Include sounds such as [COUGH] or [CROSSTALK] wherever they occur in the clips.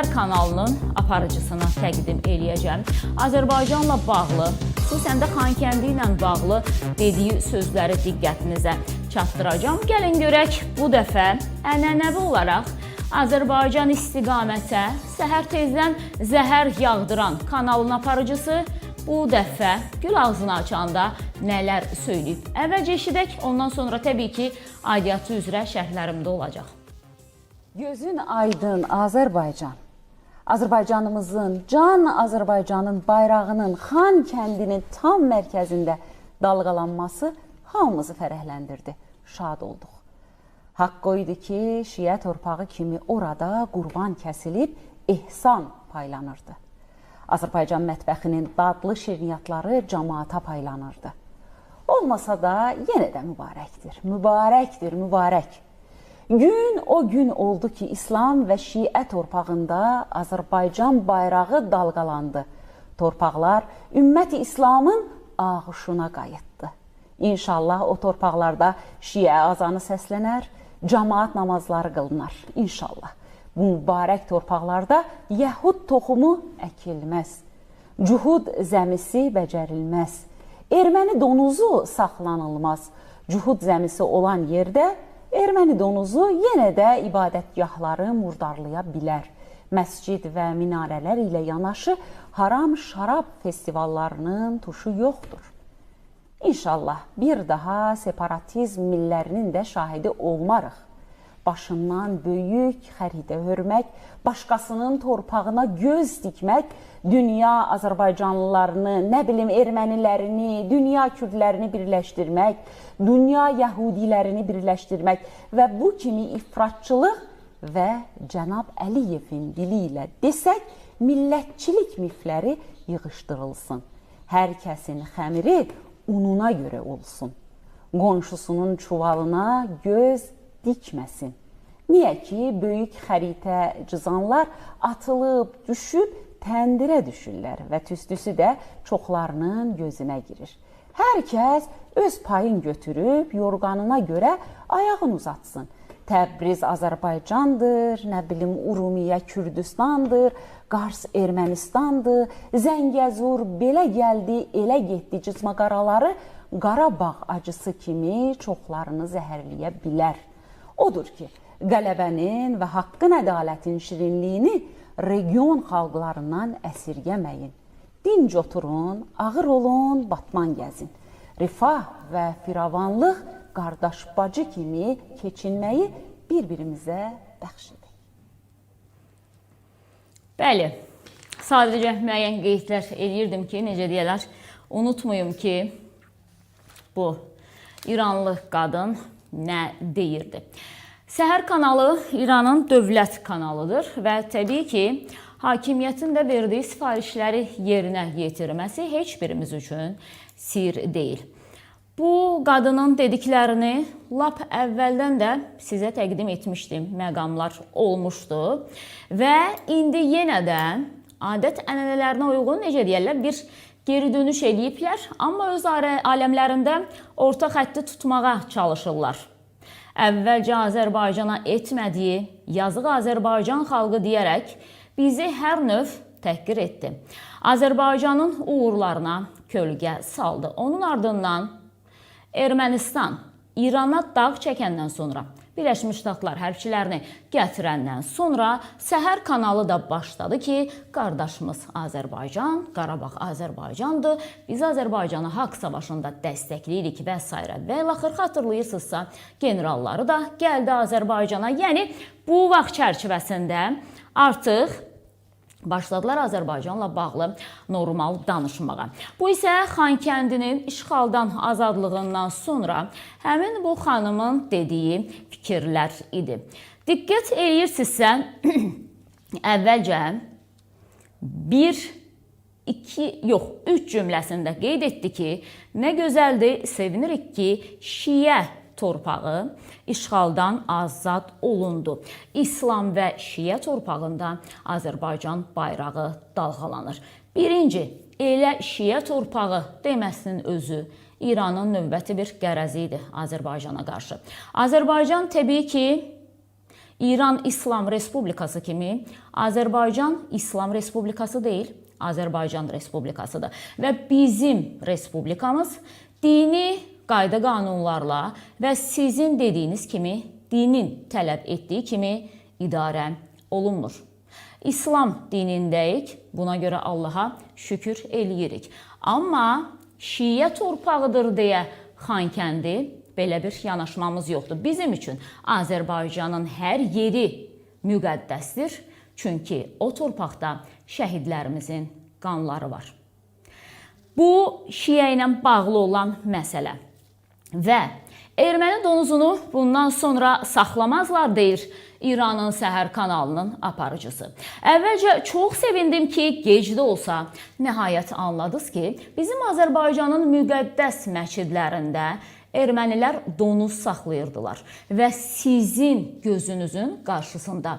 Səhər kanalının aparıcısını təqdim eləyəcəm. Azərbaycanla bağlı, xüsusən də Xankəndi ilə bağlı dediyi sözləri diqqətinizə çatdıracağam. Gəlin görək bu dəfə ənənəvi olaraq Azərbaycan istiqamətə səhər tezdən zəhər yağdıran kanalın aparıcısı bu dəfə gül ağzını açanda nələr söyləyib. Əvvəlcə eşidək, ondan sonra təbii ki, aidiyyatı üzrə şərhlərimdə olacaq. Gözün aydın Azərbaycan. Azərbaycanımızın, can Azərbaycanın bayrağının Xan kəndinin tam mərkəzində dalğalanması hamımızı fərəhləndirdi. Şad olduq. Haqq o idi ki, şiə torpağı kimi orada qurban kəsilib ehsan paylanırdı. Azərbaycan mətbəxinin dadlı şirniyyatları cəmaata paylanırdı. Olmasa da yenə də mübarəkdir. Mübarəkdir, mübarək. Gün o gün oldu ki, İslam və Şiə torpağında Azərbaycan bayrağı dalğalandı. Torpaqlar ümmət-i İslamın ağuşuna qayıtdı. İnşallah o torpaqlarda Şiə azanı səslənər, cemaat namazları qılınar. İnşallah. Bu mübarək torpaqlarda Yəhud toxumu əkilməz. Cuhud zəmisi becərilməz. Erməni donuzu saxlanılmaz. Cuhud zəmisi olan yerdə erməni donuzu yenə də ibadətgahları murdarlaya bilər. Məscid və minarələr ilə yanaşı haram şarab festivallarının tuşu yoxdur. İnşallah bir daha separatizm millərinin də şahidi olmarıq. Başından böyük xəritə hörmək, başqasının torpağına göz dikmək, dünya Azərbaycanlılarını, nə bilim ermənilərini, dünya kürdlərini birləşdirmək, dünya yəhudilərini birləşdirmək və bu kimi ifratçılıq və cənab Əliyevin dili ilə desək, millətçilik mifləri yığışdırılsın. Hər kəsin xəmiri ununa görə olsun. Qonşusunun çuvalına göz dikməsin. Niyə ki, böyük xəritə cızanlar atılıb, düşüb təndirə düşürlər və tüstüsü də çoxlarının gözünə girir. Hər kəs öz payın götürüb yorğanına görə ayağını uzatsın. Təbriz Azərbaycandır, nə bilim Urumiyə Kürdistandır, Qars Ermənistandır, Zəngəzur belə gəldi, elə getdi cızmaqaraları Qarabağ acısı kimi çoxlarını zəhərləyə bilər. Odur ki, qələbənin və haqqın ədalətin şirinliyini region xalqlarından əsirgəməyin. Dinc oturun, ağır olun, batman gəzin. Rifah və firavanlıq qardaş bacı kimi keçinməyi bir-birimizə bəxş edək. Bəli, sadəcə müəyyən qeydlər eləyirdim ki, necə deyirlər, unutmayım ki, bu İranlı qadın nə deyirdi. Səhər kanalı İranın dövlət kanalıdır və təbii ki, hakimiyyətin də verdiyi sifarişləri yerinə yetirməsi heç birimiz üçün sir deyil. Bu qadının dediklərini lap əvvəldən də sizə təqdim etmişdim. Məqamlar olmuşdu və indi yenə də adət-ənənələrinə uyğun necə deyirlər, bir geri dönüş eləyiblər, amma öz aləmlərində orta xətti tutmağa çalışırlar. Əvvəlcə Azərbaycana etmədiyi yazıq Azərbaycan xalqı deyərək bizi hər növ təhqir etdi. Azərbaycanın uğurlarına kölgə saldı. Onun ardından Ermənistan İrana dağ çəkəndən sonra Birləşmiş Ştatlar hərbçilərini gətirəndən sonra Səhər kanalı da başladı ki, qardaşımız Azərbaycan, Qarabağ Azərbaycandır. Biz Azərbaycanı haqq savaşında dəstəkləyirik və s. və axır xatırlayırsınızsa, generalları da gəldi Azərbaycana. Yəni bu vaxt çərçivəsində artıq başladılar Azərbaycanla bağlı normal danışmağa. Bu isə Xankəndinin işğaldan azadlığından sonra həmin bu xanımın dediyi fikirlər idi. Diqqət eləyirsinizsə, [CLEARS THROAT] əvvəlcə 1 2 yox, 3 cümləsində qeyd etdi ki, nə gözəldir, sevinirik ki, Şiə torpağı işğaldan azad olundu. İslam və Şiə torpağında Azərbaycan bayrağı dalğalanır. Birinci, elə Şiə torpağı deməsinin özü İranın növbəti bir qərəzi idi Azərbaycana qarşı. Azərbaycan təbii ki, İran İslam Respublikası kimi Azərbaycan İslam Respublikası deyil, Azərbaycan Respublikasıdır. Və bizim respublikamız dini qayda qanunlarla və sizin dediyiniz kimi dinin tələb etdiyi kimi idarə olunmur. İslam dinindəyik. Buna görə Allaha şükür eləyirik. Amma Şiə torpağıdır deyə Xankəndi belə bir yanaşmamız yoxdur. Bizim üçün Azərbaycanın hər yeri müqəddəsdir. Çünki o torpaqda şəhidlərimizin qanları var. Bu Şiə ilə bağlı olan məsələ. Və erməni donuzunu bundan sonra saxlamazlar deyir İranın Səhər kanalının aparıcısı. Əvvəlcə çox sevindim ki, gec də olsa nəhayət anladınız ki, bizim Azərbaycanın müqəddəs məscidlərində ermənilər donuz saxlayırdılar və sizin gözünüzün qarşısında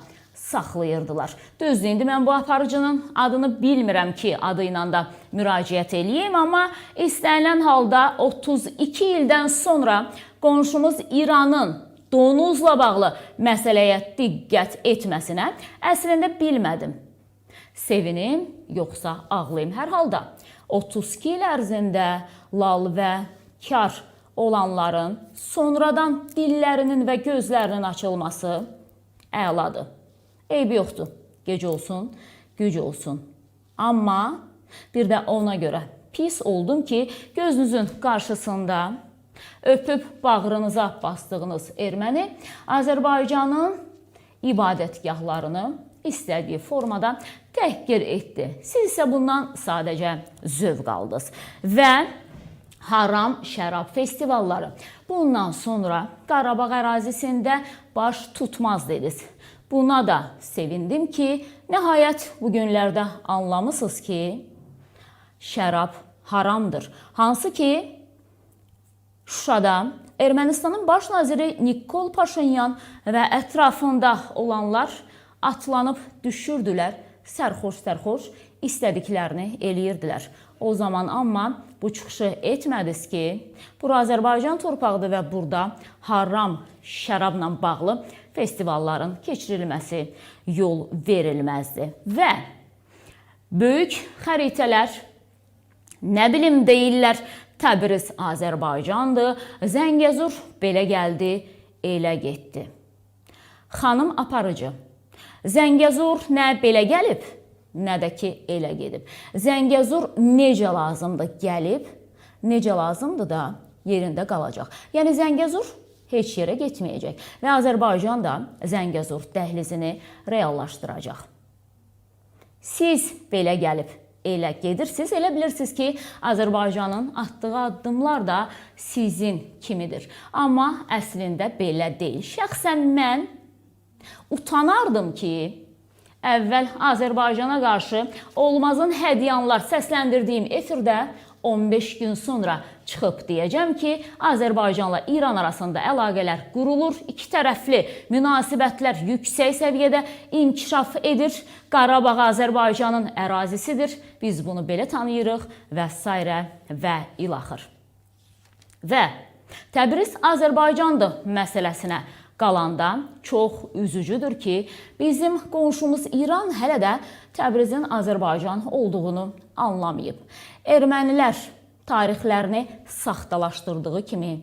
saxlayırdılar. Düzdür, indi mən bu aparıcının adını bilmirəm ki, adı ilə də müraciət eləyim, amma istənilən halda 32 ildən sonra qonşumuz İranın donuzla bağlı məsələyə diqqət etməsinə əslində bilmədim. Sevinim, yoxsa ağlayım hər halda. 32 il ərzində lal və kar olanların sonradan dillərinin və gözlərinin açılması əladır. Eybi yoxdur. Gec olsun, güc olsun. Amma bir də ona görə pis oldum ki, gözünüzün qarşısında öpüb bağrınıza bastığınız erməni Azərbaycanın ibadətgahlarını istədiyi formada təhqir etdi. Siz isə bundan sadəcə zövq aldınız. Və haram şərab festivalları bundan sonra Qarabağ ərazisində baş tutmaz dediniz. Buna da sevindim ki, nəhayət bu günlərdə ki, şərab haramdır. Hansı ki, Şuşada Ermənistanın baş naziri Nikol Paşinyan və ətrafında olanlar atlanıb düşürdülər, sərxoş-sərxoş istədiklərini eləyirdilər. O zaman amma bu çıxışı etmədiniz ki, bura Azərbaycan torpağıdır və burada haram şərabla bağlı festivalların keçirilməsi yol verilməzdi. Və böyük xəritələr nə bilim deyirlər, Təbriz Azərbaycandır, Zəngəzur belə gəldi, elə getdi. Xanım aparıcı. Zəngəzur nə belə gəlib, nə də ki elə gedib. Zəngəzur necə lazımdır gəlib, necə lazımdır da yerində qalacaq. Yəni Zəngəzur heç yerə getməyəcək və Azərbaycan da Zəngəzur dəhlizini reallaşdıracaq. Siz belə gəlib elə gedirsiniz, elə bilirsiniz ki, Azərbaycanın atdığı addımlar da sizin kimidir. Amma əslində belə deyil. Şəxsən mən utanardım ki, əvvəl Azərbaycana qarşı olmazın hədyanlar səsləndirdiyim efirdə 15 gün sonra çıxıb deyəcəm ki, Azərbaycanla İran arasında əlaqələr qurulur, iki tərəfli münasibətlər yüksək səviyyədə inkişaf edir. Qarabağ Azərbaycanın ərazisidir. Biz bunu belə tanıyırıq və s. və ilaxır. Və Təbriz Azərbaycandır məsələsinə qalanda çox üzücüdür ki, bizim qonşumuz İran hələ də Təbrizin Azərbaycan olduğunu anlamayıb. Ermənilər tarixlərini saxtalaşdırdığı kimi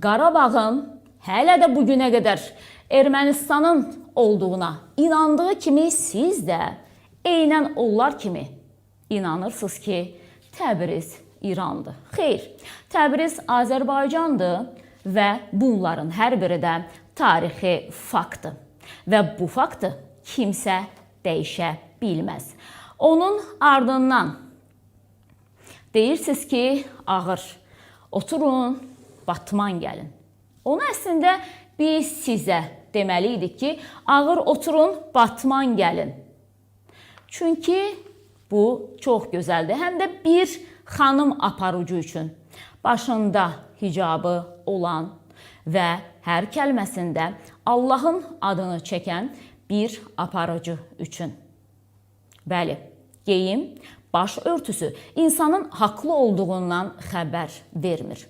Qarabağın hələ də bu günə qədər Ermənistanın olduğuna inandığı kimi siz də eynən onlar kimi inanırsınız ki, Təbriz İrandır. Xeyr, Təbriz Azərbaycandır və bunların hər biri də tarixi faktdır. Və bu faktı kimsə dəyişə bilməz. Onun ardından deyirsiniz ki, ağır. Oturun, batman gəlin. Onu əslində biz sizə deməli idik ki, ağır oturun, batman gəlin. Çünki bu çox gözəldir. Həm də bir xanım aparıcı üçün başında hicabı olan və hər kəlməsində Allahın adını çəkən bir aparıcı üçün. Bəli, geyim, baş örtüsü insanın haqlı olduğundan xəbər vermir.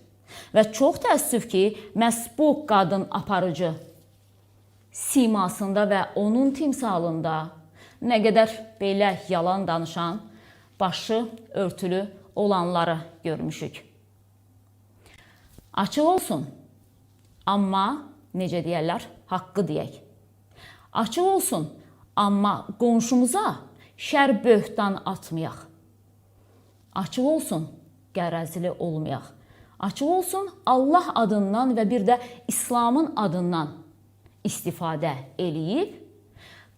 Və çox təəssüf ki, məhz bu qadın aparıcı simasında və onun timsalında nə qədər belə yalan danışan, başı örtülü olanları görmüşük. Açıq olsun. Amma necə deyirlər, haqqı deyək. Açıq olsun, amma qonşumuza şər böhtan atmayaq. Açıq olsun, qərəzli olmayaq. Açıq olsun, Allah adından və bir də İslamın adından istifadə eləyib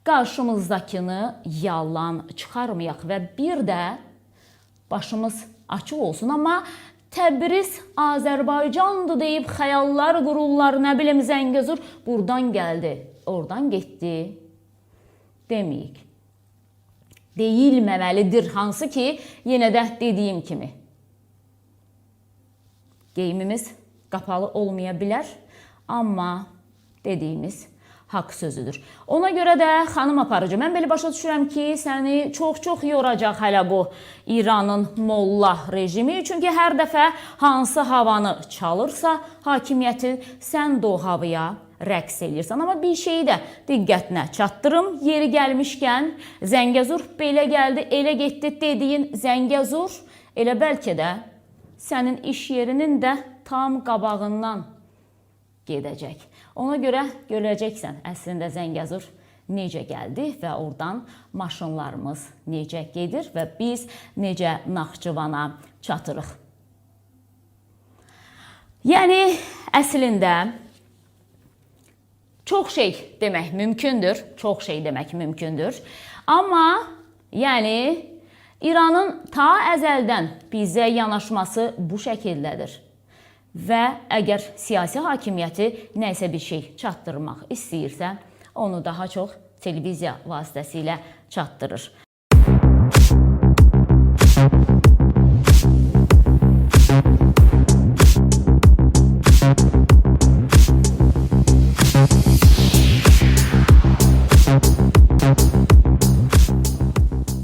qarşımızdakını yalan çıxarmayaq və bir də başımız açıq olsun, amma Təbriz Azərbaycandır deyib xəyallar qururlar, nə bilim Zəngəzur burdan gəldi, oradan getdi deməyik. Deyilməməlidir hansı ki, yenə də dediyim kimi geyimimiz qapalı olmaya bilər, amma dediyimiz haqq sözüdür. Ona görə də xanım aparıcı, mən belə başa düşürəm ki, səni çox-çox yoracaq hələ bu İranın molla rejimi, çünki hər dəfə hansı havanı çalırsa hakimiyyətin, sən də o havaya rəqs eləyirsən. Amma bir şeyi də diqqətinə çatdırım. Yeri gəlmişkən Zəngəzur belə gəldi, elə getdi dediyin Zəngəzur elə bəlkə də sənin iş yerinin də tam qabağından gedəcək. Ona görə görəcəksən əslində Zəngəzur necə gəldi və oradan maşınlarımız necə gedir və biz necə Naxçıvana çatırıq. Yəni əslində çox şey demək mümkündür, çox şey demək mümkündür. Amma yəni İranın ta əzəldən bizə yanaşması bu şəkildədir. Və əgər siyasi hakimiyyəti nəsə bir şey çatdırmaq istəyirsə, onu daha çox televiziya vasitəsilə çatdırır.